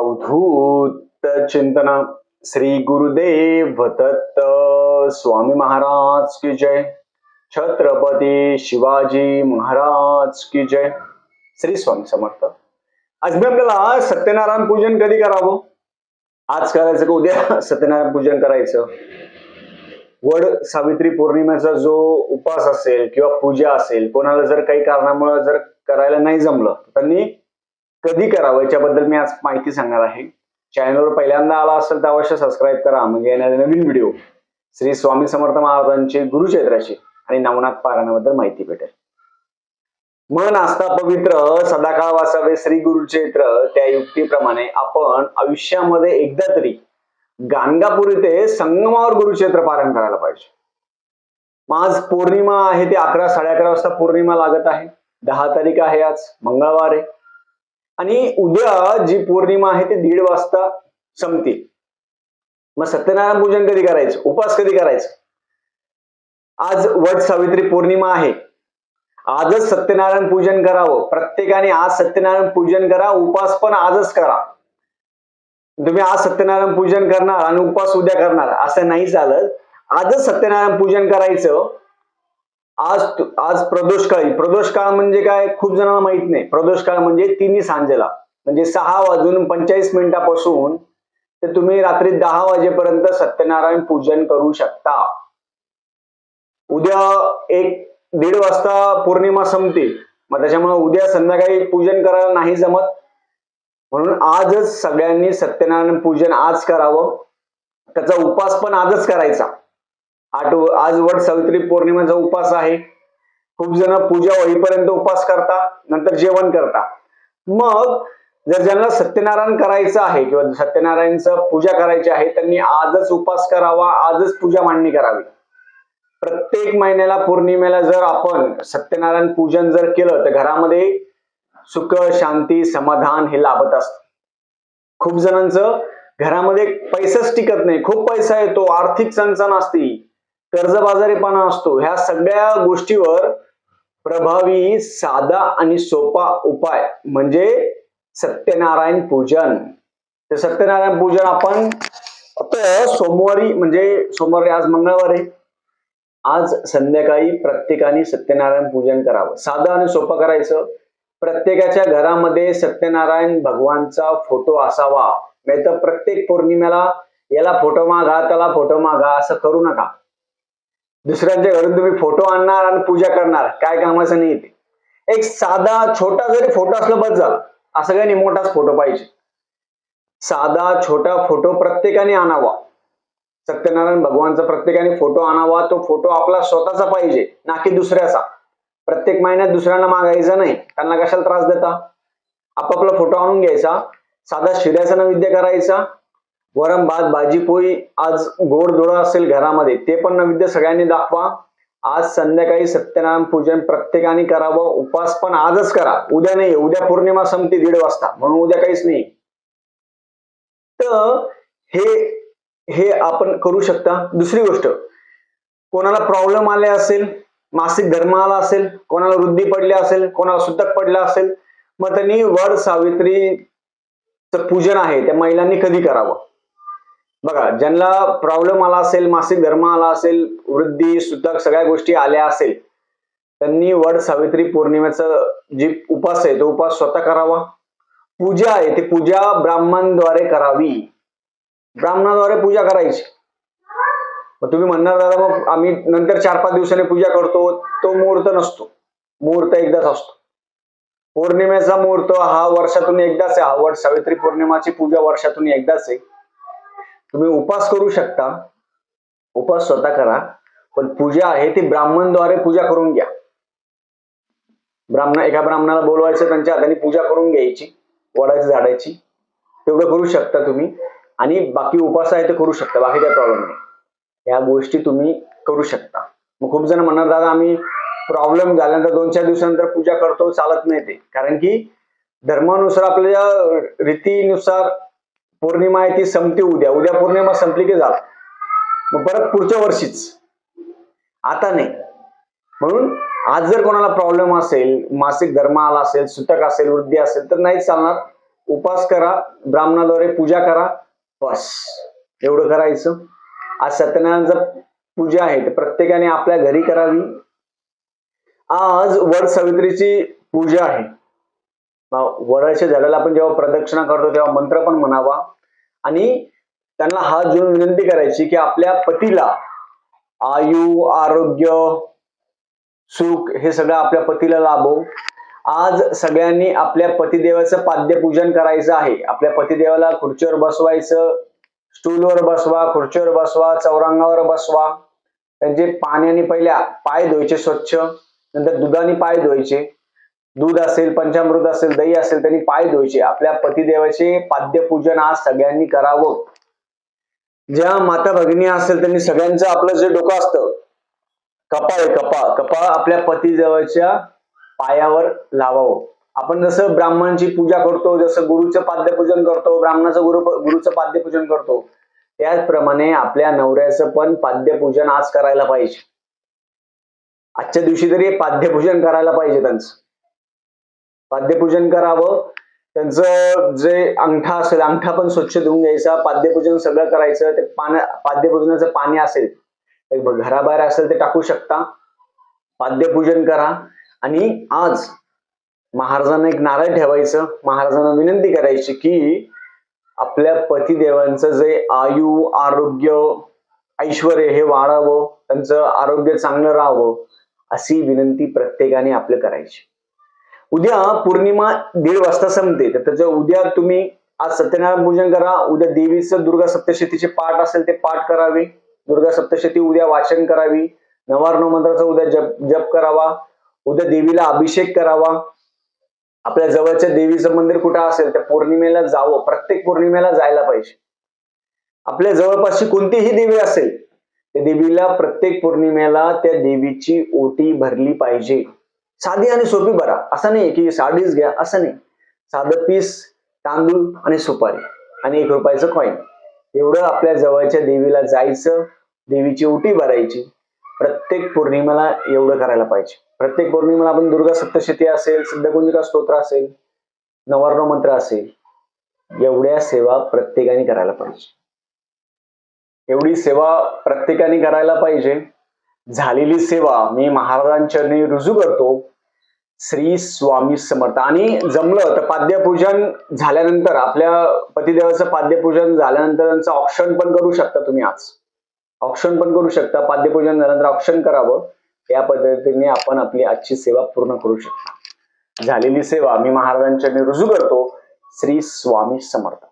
अवधूत चिंतन श्री गुरुदेव दत्त स्वामी महाराज की जय। छत्रपती शिवाजी महाराज की जय। श्री स्वामी समर्थ। आज मी आपल्याला सत्यनारायण पूजन कधी करावं? आज करायचं का उद्या? सत्यनारायण पूजन करायचं। वड सावित्री पौर्णिमेचा जो उपास असेल किंवा पूजा असेल कोणाला जर काही कारणामुळे जर करायला नाही जमलं त्यांनी कधी करावं? याच्याबद्दल मी आज माहिती सांगणार आहे. चॅनलवर पहिल्यांदा आला असेल तर अवश्य सबस्क्राईब करा. म्हणजे येणारे नवीन व्हिडिओ श्री स्वामी समर्थ महाराजांचे गुरुचैत्राची आणि नवनाथ पारायणाबद्दल माहिती भेटेल. मन आस्था पवित्र सदाकाळ वासावे श्री गुरुचैत्र त्या युक्तीप्रमाणे आपण आयुष्यामध्ये एकदा तरी गाणगापूर येथे संगमावर गुरुचैत्र पारायण करायला पाहिजे. आज पौर्णिमा आहे ते अकरा साडे अकरा वाजता पौर्णिमा लागत आहे. दहा तारीख आहे आज मंगळवार आहे. आणि उद्या जी पौर्णिमा आहे ती दीड वाजता संपते. मग सत्यनारायण पूजन कधी करायचं? उपास कधी करायचं? आज वट सावित्री पौर्णिमा आहे. आजच सत्यनारायण पूजन करावं. प्रत्येकाने आज सत्यनारायण पूजन करा उपास पण आजच करा. तुम्ही आज सत्यनारायण पूजन करणार आणि उपास उद्या करणार असं नाही चालत. आजच सत्यनारायण पूजन करायचं. आज आज प्रदोष काळी प्रदोष काळ म्हणजे काय? खूप जणांना माहीत नाही. प्रदोष काळ म्हणजे तिन्ही सांजेला. म्हणजे सहा वाजून पंचेचाळीस मिनिटापासून ते तुम्ही रात्री दहा वाजेपर्यंत सत्यनारायण पूजन करू शकता. उद्या एक दीड वाजता पौर्णिमा संपते. मग त्याच्यामुळे उद्या संध्याकाळी पूजन करायला नाही जमत. म्हणून आजच सगळ्यांनी सत्यनारायण पूजन आज करावं. त्याचा उपास पण आजच करायचा. आठ आज वट सावित्री पौर्णिमेचा उपास आहे. खूप जण पूजा होईपर्यंत उपास करता नंतर जेवण करता. मग जर ज्यांना सत्यनारायण करायचं आहे किंवा सत्यनारायणचं पूजा करायची आहे त्यांनी आजच उपास करावा आजच पूजा मांडणी करावी. प्रत्येक महिन्याला पौर्णिमेला जर आपण सत्यनारायण पूजन जर केलं तर घरामध्ये सुख शांती समाधान हे लाभत असत. खूप जणांचं घरामध्ये पैसाच टिकत नाही. खूप पैसा येतो आर्थिक चणचण असती. कर्जबाजारीपणा असतो. ह्या सगळ्या गोष्टीवर प्रभावी साधा आणि सोपा उपाय म्हणजे सत्यनारायण पूजन. ते सत्यनारायण पूजन आपण सोमवारी म्हणजे सोमवारी आज मंगळवार आहे. आज संध्याकाळी प्रत्येकाने सत्यनारायण पूजन करावं. साधं आणि सोपं करायचं. प्रत्येकाच्या घरामध्ये सत्यनारायण भगवानचा फोटो असावा. नाही तर प्रत्येक पौर्णिमेला याला फोटो मागा त्याला फोटो मागा असं करू नका. दुसऱ्यांच्या घरून तुम्ही फोटो आणणार आणि पूजा करणार. काय कामाचं नाही ते. एक साधा छोटा जरी फोटो असला बस झाला. असं काही नाही मोठाच फोटो पाहिजे. साधा छोटा फोटो प्रत्येकाने आणावा. सत्यनारायण भगवानचा प्रत्येकाने फोटो आणावा. तो फोटो आपला स्वतःचा पाहिजे ना की दुसऱ्याचा. प्रत्येक महिन्यात दुसऱ्यांना मागायचा नाही. त्यांना कशाला त्रास देता? आपापला फोटो आणून घ्यायचा. साधा शिऱ्याचा नैवेद्य करायचा. वरण भात भाजी पोळी आज गोड धोडा असेल घरामध्ये ते पण नैवेद्य सगळ्यांनी दाखवा. आज संध्याकाळी सत्यनारायण पूजन प्रत्येकाने करावं उपास पण आजच करा. उद्या नाही उद्या पौर्णिमा संपते दीड वाजता म्हणून उद्या काहीच नाही. तर हे हे आपण करू शकता. दुसरी गोष्ट कोणाला प्रॉब्लेम आले असेल मासिक धर्म आला असेल कोणाला वृद्धी पडली असेल कोणाला सुतक पडलं असेल मग त्यांनी वड सावित्रीचं पूजन आहे त्या महिलांनी कधी करावं? बघा ज्यांना प्रॉब्लेम आला असेल मासिक धर्म आला असेल वृद्धी सुतक सगळ्या गोष्टी आल्या असेल त्यांनी वड सावित्री पौर्णिमेचं जी उपास आहे तो उपास स्वतः करावा. पूजा आहे ती पूजा ब्राह्मणद्वारे करावी. ब्राह्मणाद्वारे पूजा करायची. मग तुम्ही म्हणणार दादा मग आम्ही नंतर चार पाच दिवसांनी पूजा करतो. तो मुहूर्त नसतो. मुहूर्त एकदाच असतो. पौर्णिमेचा मुहूर्त हा वर्षातून एकदाच आहे. हा वट सावित्री पौर्णिमाची पूजा वर्षातून एकदाच आहे. तुम्ही उपास करू शकता. उपास स्वतः करा. पण पूजा आहे ती ब्राह्मणद्वारे पूजा करून घ्या. ब्राह्मण एका ब्राह्मणाला बोलवायचं त्यांच्या हाताने पूजा करून घ्यायची वडाची झाडाची तेवढं करू शकता तुम्ही. आणि बाकी उपास आहे ते करू शकता. बाकी काही प्रॉब्लेम नाही. या गोष्टी तुम्ही करू शकता. मग खूप जण म्हणणार दादा आम्ही प्रॉब्लेम झाल्यानंतर दोन चार दिवसानंतर पूजा करतो चालत नाही ते. कारण की धर्मानुसार आपल्या रीतीनुसार पौर्णिमा आहे ती संपते उद्या. उद्या पौर्णिमा संपली की झाला मग परत पुढच्या वर्षीच. आता नाही. म्हणून आज जर कोणाला प्रॉब्लेम असेल मासिक धर्म आला असेल सुतक असेल वृद्धी असेल तर नाही चालणार. उपास करा ब्राह्मणाद्वारे पूजा करा बस. एवढं करायचं. आज सत्यनारायणचं पूजा आहे तर प्रत्येकाने आपल्या घरी करावी. आज वड सावित्रीची पूजा आहे. वडाच्या झाडाला आपण जेव्हा प्रदक्षिणा करतो तेव्हा मंत्र पण म्हणावा. आणि त्यांना हात जोडून विनंती करायची की आपल्या पतीला आयु आरोग्य सुख हे सगळं आपल्या पतीला लाभो. आज सगळ्यांनी आपल्या पतिदेवाचं पाद्यपूजन करायचं आहे. आपल्या पतिदेवाला खुर्चीवर बसवायचं स्टूलवर बसवा खुर्चीवर बसवा चौरंगावर बसवा. त्यांचे पाण्याने पहिल्या पाय धुवायचे स्वच्छ नंतर दुधाने पाय धुवायचे. दूध असेल पंचामृत असेल दही असेल त्यांनी पाय धुवायचे. आपल्या पतिदेवाचे पाद्यपूजन आज सगळ्यांनी करावं. ज्या माता भगिनी असेल त्यांनी सगळ्यांचं आपलं जे डोकं असतं कपाळ आहे कपाळ. कपाळ आपल्या पतिदेवाच्या पायावर लावावं. आपण जसं ब्राह्मणांची पूजा करतो जसं गुरुचं पाद्यपूजन करतो ब्राह्मणाचं गुरु गुरुचं पाद्यपूजन करतो त्याचप्रमाणे आपल्या नवऱ्याचं पण पाद्यपूजन आज करायला पाहिजे. आजच्या दिवशी तरी पाद्यपूजन करायला पाहिजे त्यांचं. पाद्यपूजन करावं. त्यांचं जे अंगठा असेल अंगठा पण स्वच्छ धुवून घ्यायचा. पाद्यपूजन सगळं करायचं. ते पाण्या पाद्यपूजनाचं पाणी असेल घराबाहेर असेल ते टाकू शकता. पाद्यपूजन करा. आणि आज महाराजांना एक नारळ ठेवायचं. महाराजांना विनंती करायची की आपल्या पतिदेवांचं जे आयु आरोग्य ऐश्वर हे वाढावं. त्यांचं आरोग्य चांगलं राहावं. अशी विनंती प्रत्येकाने आपलं करायची. उद्या पौर्णिमा दीड वाजता संपते. तर त्याचं उद्या तुम्ही आज सत्यनारायण पूजन करा. उद्या देवीचं दुर्गा सप्तशतीचे पाठ असेल ते पाठ करावे. दुर्गा सप्तशती उद्या वाचन करावी. नवार्णव मंत्राचा उद्या जप जप करावा. उद्या देवीला अभिषेक करावा. आपल्या जवळच्या देवीचं मंदिर कुठं असेल त्या पौर्णिमेला जावं. प्रत्येक पौर्णिमेला जायला पाहिजे. आपल्या जवळपासची कोणतीही देवी असेल त्या देवीला प्रत्येक पौर्णिमेला त्या देवीची ओटी भरली पाहिजे. साधी आणि सोपी भरा असं नाही की साडीच घ्या असं नाही. साधं पीस तांदूळ आणि सुपारी आणि एक रुपयाचं कॉईन एवढं आपल्या जवळच्या देवीला जायचं देवीची ओटी भरायची प्रत्येक पौर्णिमेला एवढं करायला पाहिजे. प्रत्येक पौर्णिमेला आपण दुर्गा सप्तशती असेल सिद्धकुंजिका स्तोत्र असेल नवार्ण मंत्र असेल एवढ्या सेवा प्रत्येकाने करायला पाहिजे. एवढी सेवा प्रत्येकाने करायला पाहिजे. झालेली सेवा मी महाराजांच्या रुजू करतो. श्री स्वामी समर्थ. आणि जमलं तर पाद्यपूजन झाल्यानंतर आपल्या पतिदेवाचं पाद्यपूजन झाल्यानंतर त्यांचं ऑप्शन पण करू शकता तुम्ही आज. ऑप्शन पण करू शकता. पाद्यपूजन झाल्यानंतर ऑप्शन करावं. या पद्धतीने आपण आपली आजची सेवा पूर्ण करू शकता. झालेली सेवा मी महाराजांच्या रुजू करतो. श्री स्वामी समर्थ.